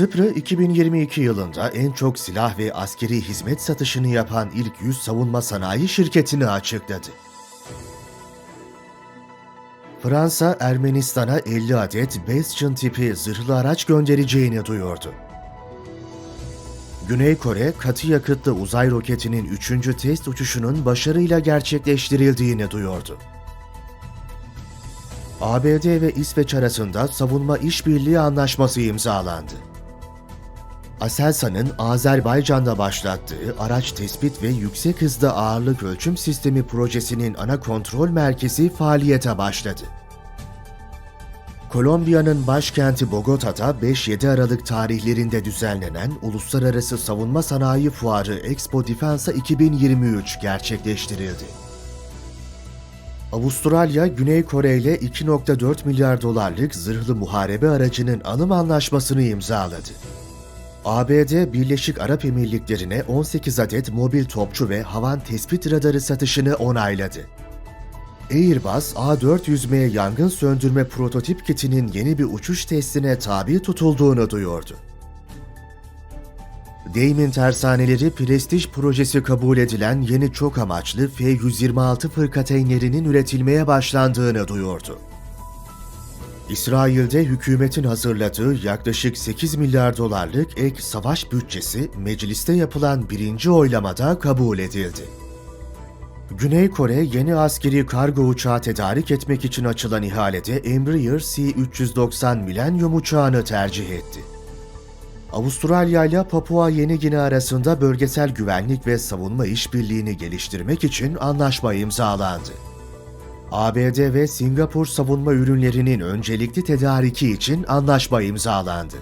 Sıpra 2022 yılında en çok silah ve askeri hizmet satışını yapan ilk 100 savunma sanayi şirketini açıkladı. Fransa, Ermenistan'a 50 adet Bastion tipi zırhlı araç göndereceğini duyurdu. Güney Kore, katı yakıtlı uzay roketinin 3. test uçuşunun başarıyla gerçekleştirildiğini duyurdu. ABD ve İsveç arasında savunma işbirliği anlaşması imzalandı. Aselsan'ın Azerbaycan'da başlattığı araç tespit ve yüksek hızda ağırlık ölçüm sistemi projesinin ana kontrol merkezi faaliyete başladı. Kolombiya'nın başkenti Bogota'da 5-7 Aralık tarihlerinde düzenlenen Uluslararası Savunma Sanayi Fuarı Expo Defensa 2023 gerçekleştirildi. Avustralya, Güney Kore ile 2.4 milyar dolarlık zırhlı muharebe aracının alım anlaşmasını imzaladı. ABD, Birleşik Arap Emirlikleri'ne 18 adet mobil topçu ve havan tespit radarı satışını onayladı. Airbus, A400M yangın söndürme prototip kitinin yeni bir uçuş testine tabi tutulduğunu duyurdu. Damon tersaneleri prestij projesi kabul edilen yeni çok amaçlı F-126 fırkateynlerinin üretilmeye başlandığını duyurdu. İsrail'de hükümetin hazırladığı yaklaşık 8 milyar dolarlık ek savaş bütçesi mecliste yapılan birinci oylamada kabul edildi. Güney Kore yeni askeri kargo uçağı tedarik etmek için açılan ihalede Embraer C-390 Millennium uçağını tercih etti. Avustralya ile Papua Yeni Gine arasında bölgesel güvenlik ve savunma işbirliğini geliştirmek için anlaşma imzalandı. ABD ve Singapur savunma ürünlerinin öncelikli tedariki için anlaşma imzalandı.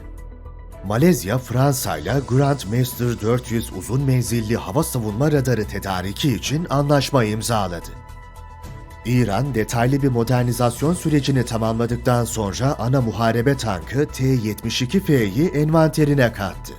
Malezya, Fransa ile Grandmaster 400 uzun menzilli hava savunma radarı tedariki için anlaşma imzaladı. İran, detaylı bir modernizasyon sürecini tamamladıktan sonra ana muharebe tankı T-72F'yi envanterine kattı.